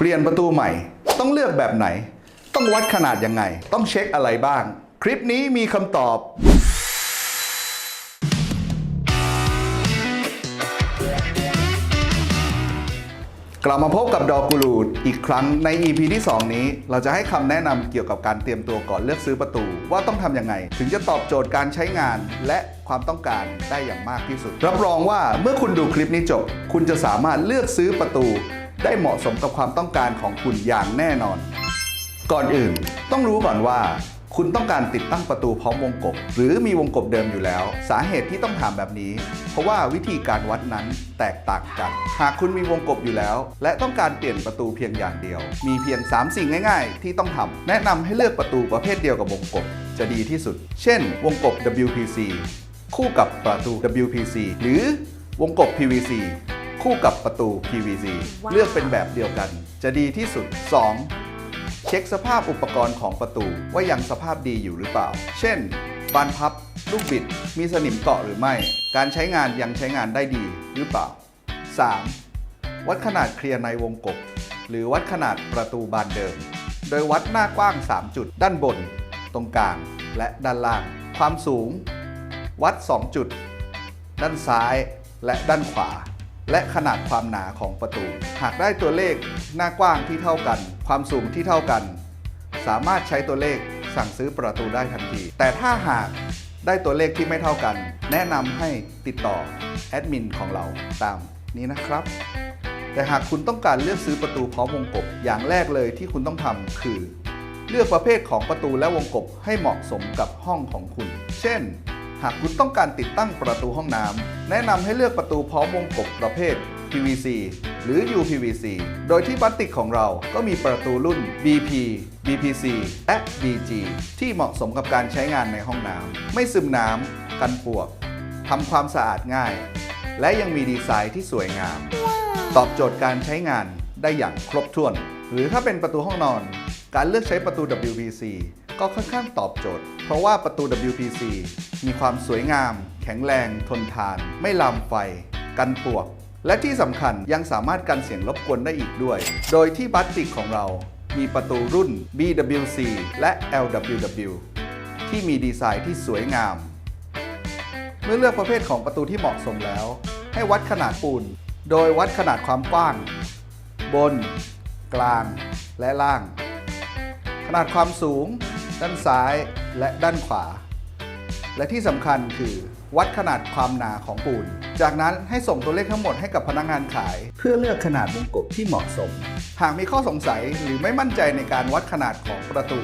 เปลี่ยนประตูใหม่ ต้องเลือกแบบไหน ต้องวัดขนาดยังไง ต้องเช็คอะไรบ้าง คลิปนี้มีคำตอบ กลับมาพบกับดอกกูรูดอีกครั้งใน EP ที่ 2 นี้ เราจะให้คำแนะนำเกี่ยวกับการเตรียมตัวก่อนเลือกซื้อประตู ว่าต้องทำยังไง ถึงจะตอบโจทย์การใช้งานและความต้องการได้อย่างมากที่สุด รับรองว่าเมื่อคุณดูคลิปนี้จบ คุณจะสามารถเลือกซื้อประตู ได้เหมาะสมกับความต้องการของคุณอย่างแน่นอน ก่อนอื่น ต้องรู้ก่อนว่า คุณต้องการติดตั้งประตูพร้อมวงกบ หรือมีวงกบเดิมอยู่แล้ว สาเหตุที่ต้องถามแบบนี้ เพราะว่าวิธีการวัดนั้นแตกต่างกัน หากคุณมีวงกบอยู่แล้ว และต้องการเปลี่ยนประตูเพียงอย่างเดียว มีเพียง 3 สิ่งง่าย ๆ ที่ต้องทำแนะนำให้เลือกประตูประเภทเดียวกับวงกบ จะดีที่สุด เช่น วงกบ WPC คู่กับประตู WPC หรือวงกบ PVC คู่กับประตู PVC ว้าวเลือกเป็นแบบเดียวกัน จะดีที่สุด 2 เช็คสภาพอุปกรณ์ของประตูว่ายังสภาพดีอยู่หรือเปล่า เช่น บานพับ ลูกบิด มีสนิมเกาะหรือไม่ การใช้งานยังใช้งานได้ดีหรือเปล่า 3. วัดขนาดเคลียร์ในวงกบ หรือวัดขนาดประตูบานเดิม โดยวัดหน้ากว้าง 3 จุด ด้านบน ตรงกลาง และด้านล่าง ความสูง วัด 2 จุด ด้านซ้ายและด้านขวา และขนาดความหนาของประตู หากได้ตัวเลขหน้ากว้างที่เท่ากัน ความสูงที่เท่ากัน สามารถใช้ตัวเลขสั่งซื้อประตูได้ทันที แต่ถ้าหากได้ตัวเลขที่ไม่เท่ากัน แนะนำให้ติดต่อแอดมินของเราตามนี้นะครับ แต่หากคุณต้องการเลือกซื้อประตูพร้อมวงกบอย่างแรกเลยที่คุณต้องทำคือ เลือกประเภทของประตูและวงกบให้เหมาะสมกับห้องของคุณ เช่น หากคุณต้องการติดตั้งประตูห้องน้ำแนะนำให้เลือกประตูพร้อมวงกบประเภท PVC หรือ UPVC โดยที่พลาสติกของเราก็มีประตูรุ่น BP BPC และ BG ที่เหมาะสมกับการใช้งานในห้องน้ำไม่ซึมน้ำกันปวกทำความสะอาดง่าย และยังมีดีไซน์ที่สวยงาม ตอบโจทย์การใช้งานได้อย่างครบถ้วน หรือถ้าเป็นประตูห้องนอน การเลือกใช้ประตู WPC ก็ค่อนข้างตอบโจทย์ เพราะว่าประตู WPC มีความสวยงาม แข็งแรง ทนทาน ไม่ลามไฟ กันปวก และที่สำคัญยังสามารถกันเสียงรบกวนได้อีกด้วย โดยที่พลาสติกของเรา มีประตูรุ่น BWC และ LWW ที่มีดีไซน์ที่สวยงาม เมื่อเลือกประเภทของประตูที่เหมาะสมแล้ว ให้วัดขนาดปูน โดยวัดขนาดความกว้าง บน กลาง และล่าง ขนาดความสูง ด้านซ้ายและด้านขวา และที่สำคัญคือ วัดขนาดความหนาของปูน จากนั้นให้ส่งตัวเลขทั้งหมดให้กับพนักงานขาย เพื่อเลือกขนาดวงกบที่เหมาะสม หากมีข้อสงสัยหรือไม่มั่นใจในการวัดขนาดของประตู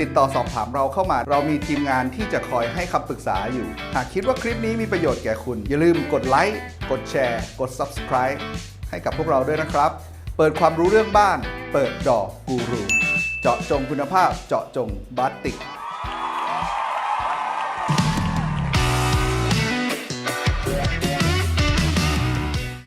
ติดต่อสอบถามเราเข้ามา เรามีทีมงานที่จะคอยให้คำปรึกษาอยู่ หากคิดว่าคลิปนี้มีประโยชน์แก่คุณ อย่าลืมกดไลค์กดแชร์ กด Subscribe ให้กับพวกเราด้วยนะครับ เปิดความรู้เรื่องบ้าน เปิดดอกกูรู เจาะจงคุณภาพเจาะจงบาติก